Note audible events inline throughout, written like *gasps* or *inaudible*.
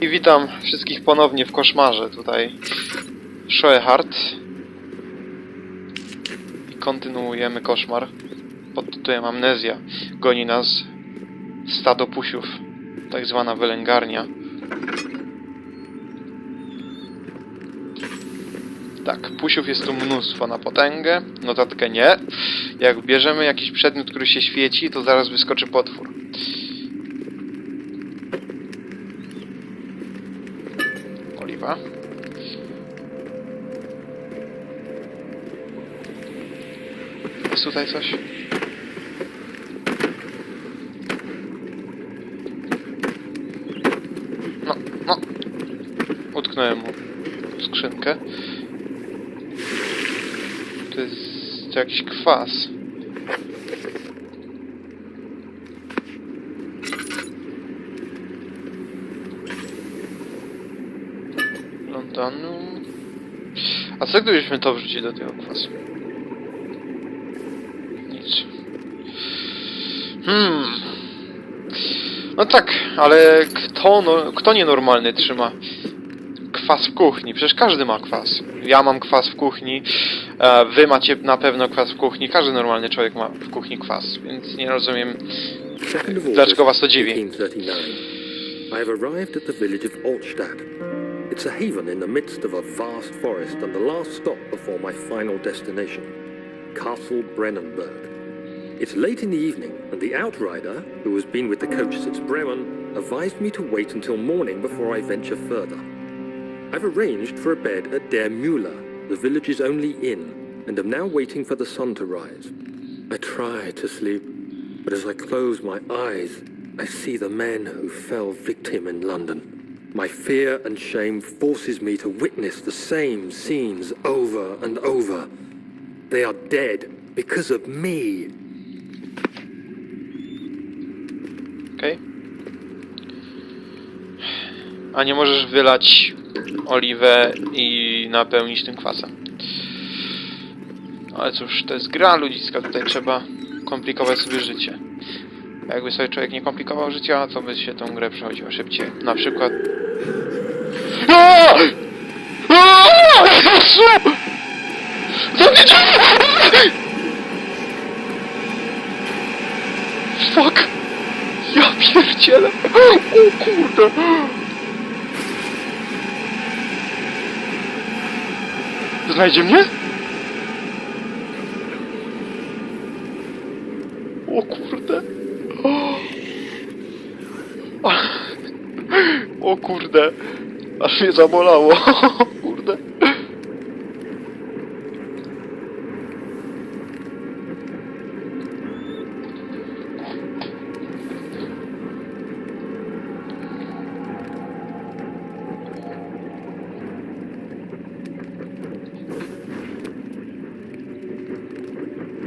I witam wszystkich ponownie w koszmarze tutaj. Shoehart. I kontynuujemy koszmar pod tytułem Amnezja. Goni nas stado pusiów, tak zwana wylęgarnia. Tak, pusiów jest tu mnóstwo na potęgę. Notatkę nie. Jak bierzemy jakiś przedmiot, który się świeci, to zaraz wyskoczy potwór. Oliwa. Jest tutaj coś? No, no. Utknąłem mu skrzynkę. To jest jakiś kwas. Londonu. A co gdybyśmy to wrzucili do tego kwasu? Nic. Hmm. No tak, ale kto, no, kto nienormalny trzyma kwas w kuchni? Przecież każdy ma kwas. Ja mam kwas w kuchni, wy macie na pewno kwas w kuchni, każdy normalny człowiek ma w kuchni kwas, więc nie rozumiem, dlaczego was to dziwi. 1839. I have arrived at the village of Altstadt. It's a haven in the midst of a vast forest and the last stop before my final destination, Castle Brennenburg. It's late in the evening, and the outrider, who has been with the coach since Bremen, advised me to wait until morning before I venture further. I've arranged for a bed at Der Müller, the village's only inn, and am now waiting for the sun to rise. I try to sleep, but as I close my eyes, I see the men who fell victim in London. My fear and shame forces me to witness the same scenes over and over. They are dead because of me. Okej. A nie możesz wylać oliwę i napełnić tym kwasem. Ale cóż, to jest gra ludziska, tutaj trzeba komplikować sobie życie. Jakby sobie człowiek nie komplikował życia, to by się tą grę przechodziło szybciej. Na przykład... Fuck! Ja pierdzielę! O kurde! Znajdzie mnie? O kurde! O kurde! Aż mnie zabolało! O *laughs* kurde!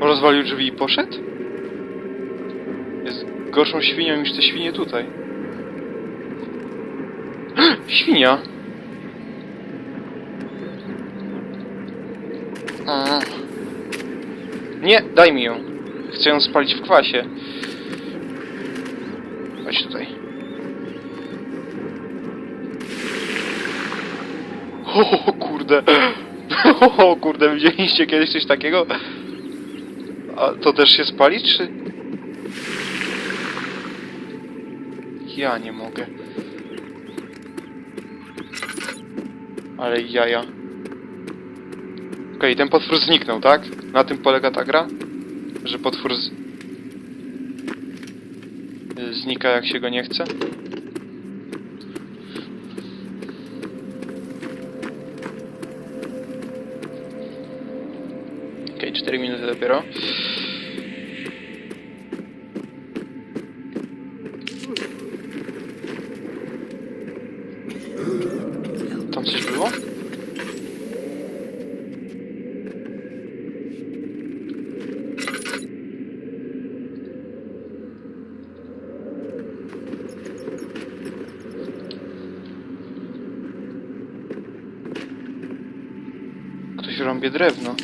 Rozwalił drzwi i poszedł? Jest gorszą świnią niż te świnie tutaj. Świnia! Nie, daj mi ją. Chcę ją spalić w kwasie. Chodź tutaj. O kurde. *laughs* O kurde, widzieliście kiedyś coś takiego? A to też się spali, czy... Ja nie mogę. Ale jaja. Okej, ten potwór zniknął, tak? Na tym polega ta gra? Że potwór z... znika jak się go nie chce? Okej, 4 minuty dopiero. Tam coś było? Ktoś rąbie drewno.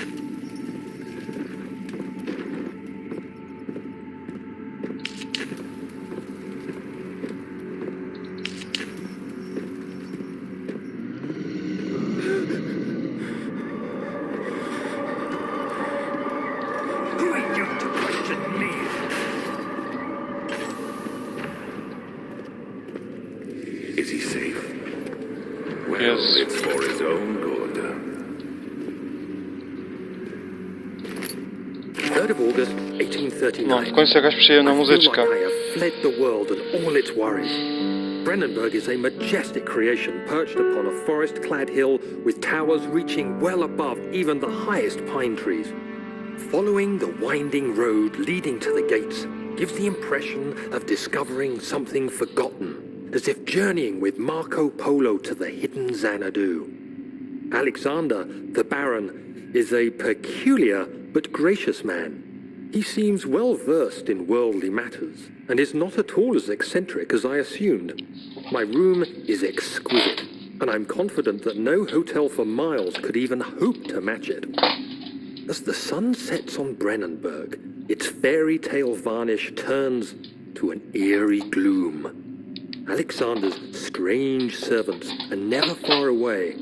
No, w końcu jakaś przyjemna I feel muzyczka. like I have fled the world and all its worries. Brennenburg is a majestic creation perched upon a forest clad hill with towers reaching well above even the highest pine trees. Following the winding road leading to the gates gives the impression of discovering something forgotten, as if journeying with Marco Polo to the hidden Xanadu. Alexander, the Baron, is a peculiar but gracious man. He seems well versed in worldly matters and is not at all as eccentric as I assumed. My room is exquisite, and I'm confident that no hotel for miles could even hope to match it. As the sun sets on Brennenburg, its fairy tale varnish turns to an eerie gloom. Alexander's strange servants are never far away.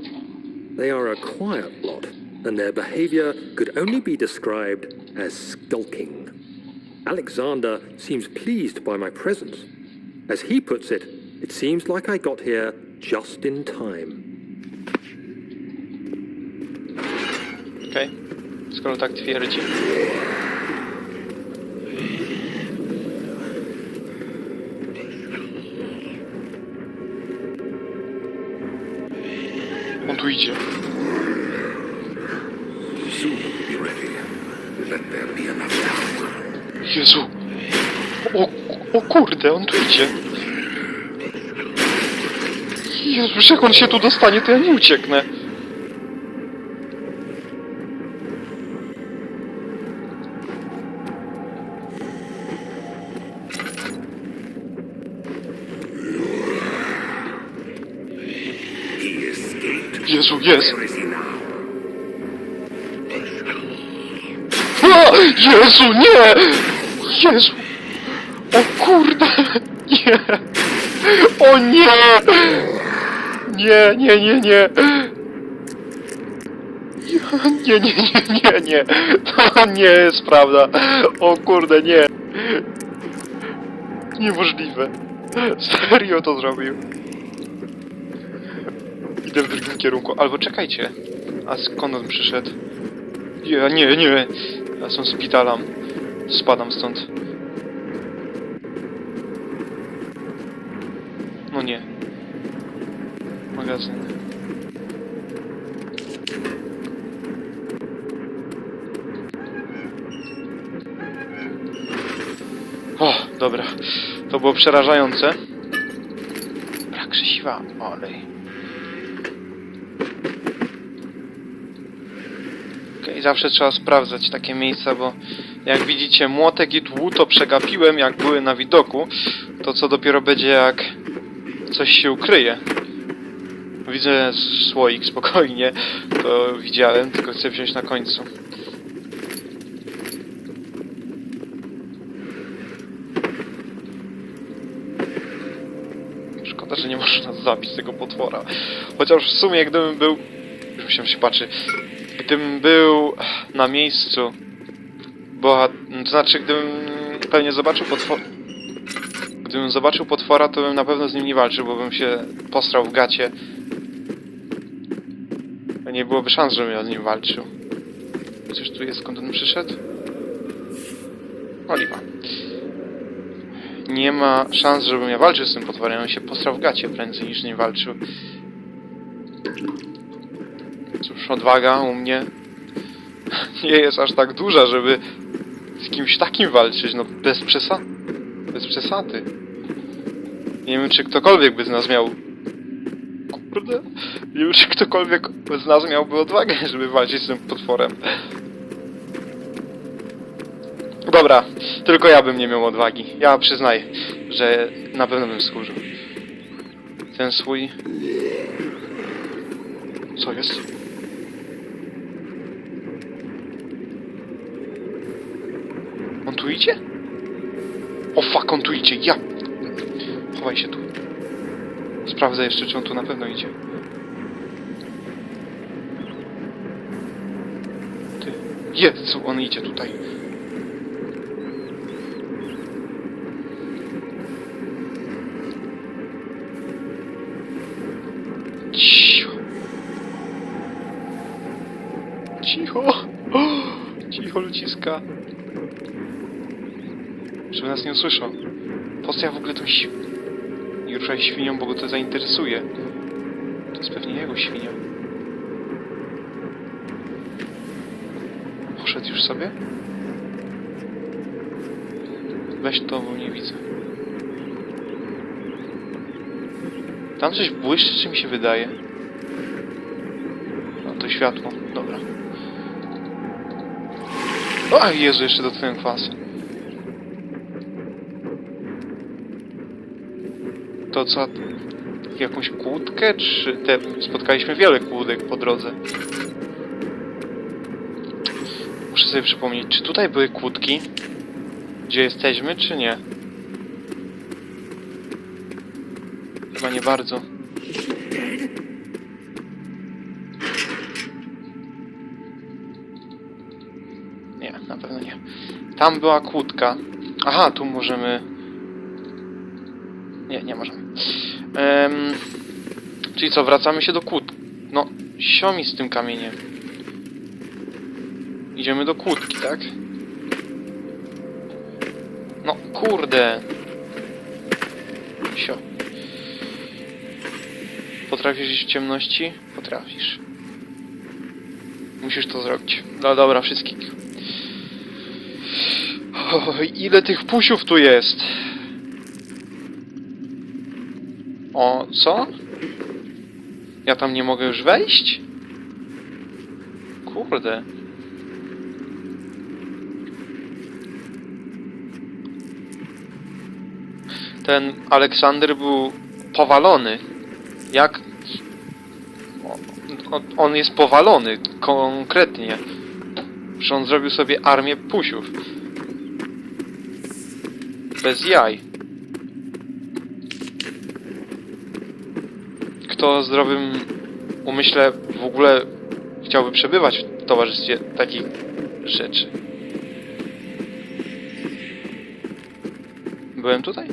They are a quiet lot, and their behavior could only be described as skulking. Alexander seems pleased by my presence. As he puts it, it seems like I got here just in time. Okej. Skoro tak twierdzi. On tu. Jezu! O, o kurde, on tu idzie. Jezu, jak on się tu dostanie, to ja nie ucieknę. Jezu, jest! Jezu, nie! Jezu! O kurde! Nie! O nie! Nie, nie, nie, nie! Nie, nie, nie, nie, nie! To nie jest prawda! O kurde, nie! Niemożliwe! Serio to zrobił! Idę w drugim kierunku, albo czekajcie! A skąd on przyszedł? Nie, nie, nie. Ja są spitalam. Spadam stąd. No nie. Magazyn. O, dobra. To było przerażające. Brak krzesiwa. Olej. Okej, zawsze trzeba sprawdzać takie miejsca, bo jak widzicie młotek i tłu to przegapiłem jak były na widoku, to co dopiero będzie jak coś się ukryje. Widzę słoik spokojnie, to widziałem, tylko chcę wziąć na końcu. Szkoda, że nie można zabić tego potwora. Chociaż w sumie gdybym był... Już się patrzy. Gdybym był na miejscu, bo to znaczy gdybym pewnie zobaczył potwora, gdybym zobaczył potwora, to bym na pewno z nim nie walczył, bo bym się postrał w gacie. Nie byłoby szans, żebym ja z nim walczył. Chociaż tu jest skąd on przyszedł? Oliwa. Nie ma szans, żebym ja walczył z tym potworem, ja bym się postrał w gacie prędzej niż nie walczył. Cóż, odwaga u mnie *laughs* nie jest aż tak duża, żeby z kimś takim walczyć, no bez przesady. Bez przesady. Nie wiem, czy ktokolwiek by z nas miał... Kurde. Nie wiem, czy ktokolwiek z nas miałby odwagę, *laughs* żeby walczyć z tym potworem. Dobra, tylko ja bym nie miał odwagi. Ja przyznaję, że na pewno bym skurzył. Ten swój... Co jest? On tu idzie? O fuck, on tu idzie, ja... Chowaj się tu. Sprawdzę jeszcze, czy on tu na pewno idzie. Ty... Jezu, on idzie tutaj. Cicho. Cicho. *gasps* Cicho, ludziska. Żeby nas nie usłyszał. Po co ja w ogóle tą si... Nie ruszaj świnią, bo go to zainteresuje. To jest pewnie jego świnia. Poszedł już sobie? Weź to, bo nie widzę. Tam coś błyszczy, czy mi się wydaje? No to światło, dobra. O Jezu, jeszcze dotknąłem kwas. To co? Jakąś kłódkę, czy te... Spotkaliśmy wiele kłódek po drodze. Muszę sobie przypomnieć, czy tutaj były kłódki? Gdzie jesteśmy, czy nie? Chyba nie bardzo. Nie, na pewno nie. Tam była kłódka. Aha, tu możemy... Nie, nie możemy. Em, czyli co, wracamy się do kłód. No, siomi z tym kamieniem. Idziemy do kłódki, tak? No, kurde. Sio. Potrafisz iść w ciemności? Potrafisz. Musisz to zrobić. No dobra, wszystkich. Ile tych pusiów tu jest? O, co? Ja tam nie mogę już wejść? Kurde. Ten Aleksander był powalony. Jak... On jest powalony, konkretnie. Że on zrobił sobie armię pusiów. Bez jaj. Kto o zdrowym umyśle w ogóle chciałby przebywać w towarzystwie takich rzeczy? Byłem tutaj?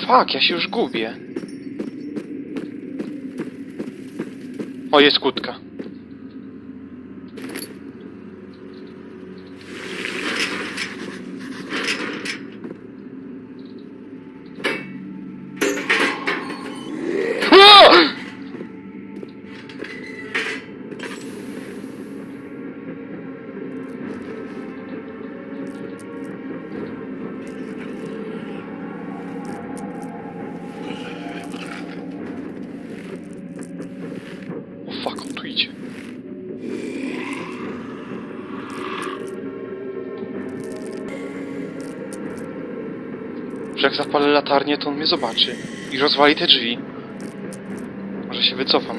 Fuck, ja się już gubię. O, jest kłódka. Jak zapalę latarnię, to on mnie zobaczy i rozwali te drzwi. Może się wycofam.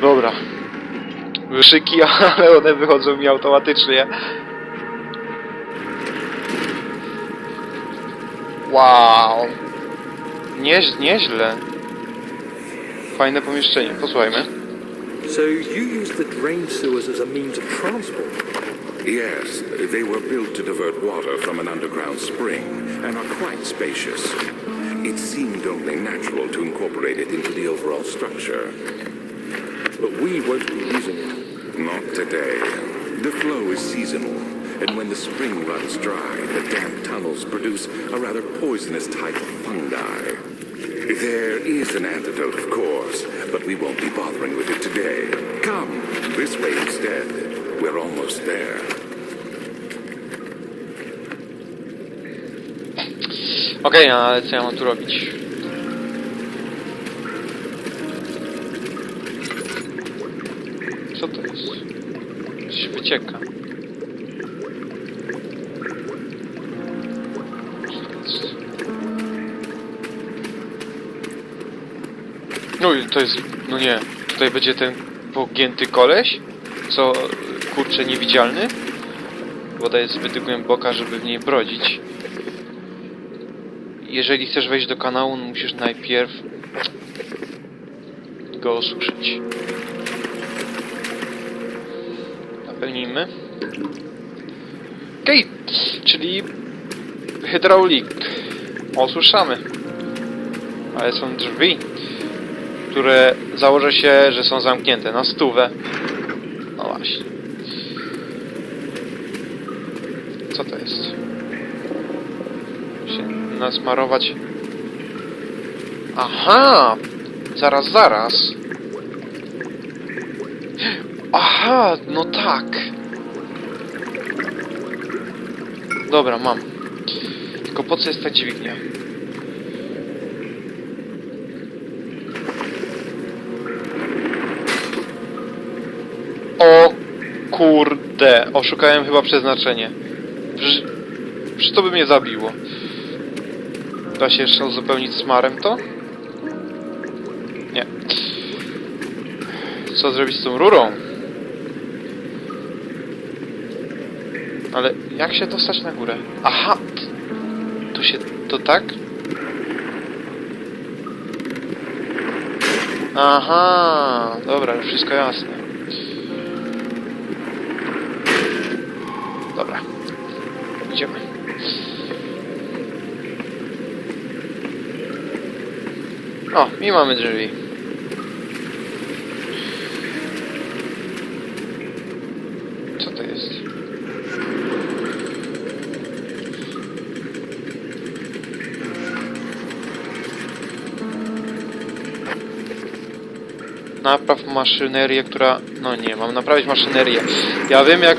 Dobra. Wyszyki, *laughs* ale one wychodzą mi automatycznie. Wow. Nie, nieźle. Fajne pomieszczenie, posłuchajmy. So you use the drain sewers as a means of transport? Yes, they were built to divert water from an underground spring and are quite spacious. It seemed only natural to incorporate it into the overall structure. But we won't be using it. Not today. The flow is seasonal, and when the spring runs dry, the damp tunnels produce a rather poisonous type of fungi. There is an antidote, of course, but we won't be bothering with it today. Come, this way instead. We're almost there. Okej, eh, ale co ja mam tu robić? Co to jest? Coś wycieka. No i to jest... No nie. Tutaj będzie ten pogięty koleś? Co, kurczę, niewidzialny? Woda jest zbyt głęboka, żeby w niej brodzić. jeżeli chcesz wejść do kanału, no musisz najpierw go osuszyć. Napełnijmy. Okej, czyli hydraulik. Osuszamy. Ale są drzwi, które założę się, że są zamknięte na stówę. No właśnie. Co to jest? Się nasmarować. Aha! Zaraz, zaraz. Aha, no tak. Dobra, mam. Tylko po co jest ta dźwignia? O kurde, oszukałem chyba przeznaczenie. Przecież, to by mnie zabiło. Da się jeszcze uzupełnić smarem to? Nie. Co zrobić z tą rurą? Ale jak się dostać na górę? Aha! To się... to tak? Aha, dobra, już wszystko jasne. Idziemy. O, i mamy drzwi. Co to jest? Napraw maszynerię, która... No nie, mam naprawić maszynerię. Ja wiem jak